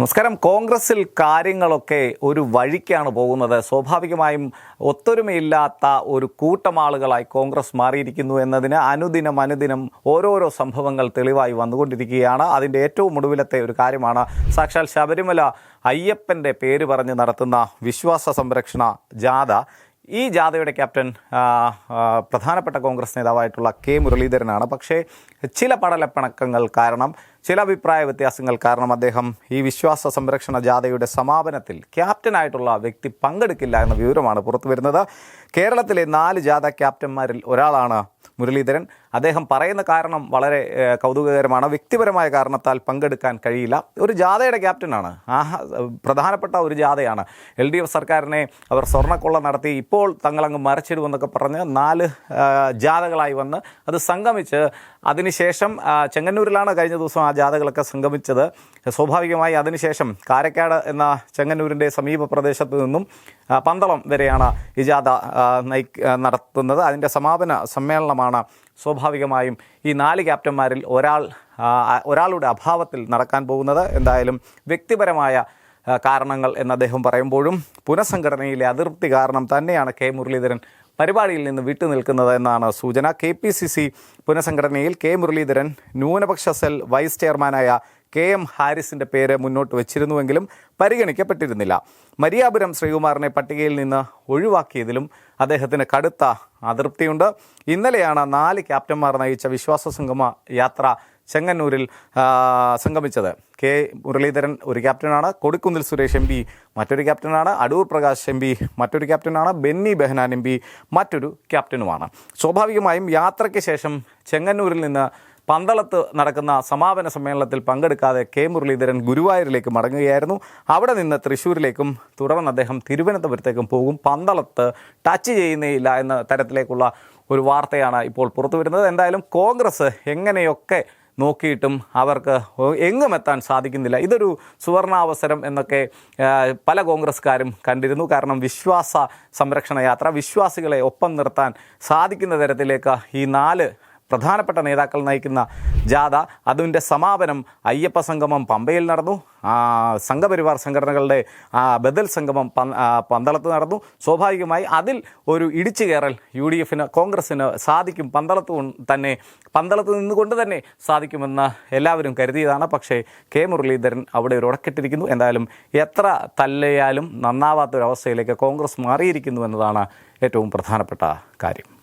നമസ്കാരം. കോൺഗ്രസിൽ കാര്യങ്ങളൊക്കെ ഒരു വഴിക്കാണ് പോകുന്നത്. സ്വാഭാവികമായും ഒത്തൊരുമയില്ലാത്ത ഒരു കൂട്ടം ആളുകളായി കോൺഗ്രസ് മാറിയിരിക്കുന്നു എന്നതിന് അനുദിനം അനുദിനം ഓരോരോ സംഭവങ്ങൾ തെളിവായി വന്നുകൊണ്ടിരിക്കുകയാണ്. അതിന്റെ ഏറ്റവും ഒടുവിലത്തെ ഒരു കാര്യമാണ് സാക്ഷാൽ ശബരിമല അയ്യപ്പന്റെ പേര് പറഞ്ഞ് നടത്തുന്ന വിശ്വാസ സംരക്ഷണ ജാഥ. ഈ ജാഥയുടെ ക്യാപ്റ്റൻ പ്രധാനപ്പെട്ട കോൺഗ്രസ് നേതാവായിട്ടുള്ള കെ മുരളീധരനാണ്. പക്ഷേ ചില പടലപ്പിണക്കങ്ങൾ കാരണം ചില അഭിപ്രായ വ്യത്യാസങ്ങൾ കാരണം അദ്ദേഹം ഈ വിശ്വാസ സംരക്ഷണ ജാഥയുടെ സമാപനത്തിൽ ക്യാപ്റ്റനായിട്ടുള്ള വ്യക്തി പങ്കെടുക്കില്ല എന്ന വിവരമാണ് പുറത്തു വരുന്നത്. കേരളത്തിലെ നാല് ജാഥ ക്യാപ്റ്റന്മാരിൽ ഒരാളാണ് മുരളീധരൻ. അദ്ദേഹം പറയുന്ന കാരണം വളരെ കൗതുകകരമാണ്. വ്യക്തിപരമായ കാരണത്താൽ പങ്കെടുക്കാൻ കഴിയില്ല. ഒരു ജാഥയുടെ ക്യാപ്റ്റനാണ്. ആ പ്രധാനപ്പെട്ട ഒരു ജാഥയാണ്. എൽ ഡി എഫ് സർക്കാരിനെ അവർ സ്വർണക്കൊള്ള നടത്തി. ഇപ്പോൾ തങ്ങളങ്ങ് മറിച്ചിടുമെന്നൊക്കെ പറഞ്ഞ് നാല് ജാഥകളായി വന്ന് അത് സംഗമിച്ച് അതിനുശേഷം ചെങ്ങന്നൂരിലാണ് കഴിഞ്ഞ ദിവസം ആ ജാഥകളൊക്കെ സംഗമിച്ചത്. സ്വാഭാവികമായി അതിനുശേഷം കാരക്കാട് എന്ന ചെങ്ങന്നൂരിന്റെ സമീപ പ്രദേശത്ത് നിന്നും പന്തളം വരെയാണ് ഈ ജാഥ നയി നടത്തുന്നത്. അതിന്റെ സമാപന സമ്മേളനമാണ് സ്വാഭാവികമായും ഈ നാല് ക്യാപ്റ്റന്മാരിൽ ഒരാൾ ഒരാളുടെ അഭാവത്തിൽ നടക്കാൻ പോകുന്നത്. എന്തായാലും വ്യക്തിപരമായ കാരണങ്ങൾ എന്ന് അദ്ദേഹം പറയുമ്പോഴും പുനഃസംഘടനയിലെ അതിർത്തി കാരണം തന്നെയാണ് കെ മുരളീധരൻ പരിപാടിയിൽ നിന്ന് വിട്ടുനിൽക്കുന്നത് എന്നാണ് സൂചന. കെ പി സി സി പുനഃസംഘടനയിൽ കെ മുരളീധരൻ ന്യൂനപക്ഷ സെൽ വൈസ് ചെയർമാനായ കെ എം ഹാരിസിന്റെ പേര് മുന്നോട്ട് വച്ചിരുന്നുവെങ്കിലും പരിഗണിക്കപ്പെട്ടിരുന്നില്ല. മരിയാപുരം ശ്രീകുമാറിനെ പട്ടികയിൽ നിന്ന് ഒഴിവാക്കിയതിലും അദ്ദേഹത്തിന് കടുത്ത അതൃപ്തിയുണ്ട്. ഇന്നലെയാണ് നാല് ക്യാപ്റ്റന്മാർ നയിച്ച വിശ്വാസ സംഗമ യാത്ര ചെങ്ങന്നൂരിൽ സംഗമിച്ചത്. കെ. മുരളീധരൻ ഒരു ക്യാപ്റ്റനാണ്. കൊടിക്കുന്നിൽ സുരേഷ് എം പി മറ്റൊരു ക്യാപ്റ്റനാണ്. അടൂർ പ്രകാശ് എം പി മറ്റൊരു ക്യാപ്റ്റനാണ്. ബെന്നി ബെഹനാൻ എം പി മറ്റൊരു ക്യാപ്റ്റനുമാണ്. സ്വാഭാവികമായും യാത്രയ്ക്ക് ശേഷം ചെങ്ങന്നൂരിൽ നിന്ന് പന്തളത്ത് നടക്കുന്ന സമാപന സമ്മേളനത്തിൽ പങ്കെടുക്കാതെ കെ. മുരളീധരൻ ഗുരുവായൂരിലേക്ക് മടങ്ങുകയായിരുന്നു. അവിടെ നിന്ന് തൃശ്ശൂരിലേക്കും തുടർന്ന് അദ്ദേഹം തിരുവനന്തപുരത്തേക്കും പോകും. പന്തളത്ത് ടച്ച് ചെയ്യുന്നേയില്ല എന്ന തരത്തിലേക്കുള്ള ഒരു വാർത്തയാണ് ഇപ്പോൾ പുറത്തു വരുന്നത് എന്തായാലും കോൺഗ്രസ് എങ്ങനെയൊക്കെ നോക്കിയിട്ടും അവർക്ക് എങ്ങും എത്താൻ സാധിക്കുന്നില്ല. ഇതൊരു സുവർണാവസരം എന്നൊക്കെ പല കോൺഗ്രസ്സുകാരും കണ്ടിരുന്നു. കാരണം വിശ്വാസ സംരക്ഷണ യാത്ര വിശ്വാസികളെ ഒപ്പം നിർത്താൻ സാധിക്കുന്ന തരത്തിലേക്ക് ഈ നാല് പ്രധാനപ്പെട്ട നേതാക്കൾ നയിക്കുന്ന ജാഥ. അതിന്റെ സമാപനം അയ്യപ്പ സംഗമം പമ്പയിൽ നടന്നു. സംഘപരിവാർ സംഘടനകളുടെ ബദൽ സംഗമം പന്ത- പന്തളത്ത് നടന്നു. സ്വാഭാവികമായി അതിൽ ഒരു ഇടിച്ചു കയറൽ യു ഡി എഫിന് കോൺഗ്രസ്സിന് സാധിക്കും. പന്തളത്ത് തന്നെ പന്തളത്ത് നിന്നുകൊണ്ട് തന്നെ സാധിക്കുമെന്ന് എല്ലാവരും കരുതിയതാണ്. പക്ഷേ കെ മുരളീധരൻ അവിടെ ഒരു ഉടക്കിട്ടിരിക്കുന്നു. എന്തായാലും എത്ര തല്ലയാലും നന്നാവാത്തൊരവസ്ഥയിലേക്ക് കോൺഗ്രസ് മാറിയിരിക്കുന്നു എന്നതാണ് ഏറ്റവും പ്രധാനപ്പെട്ട കാര്യം.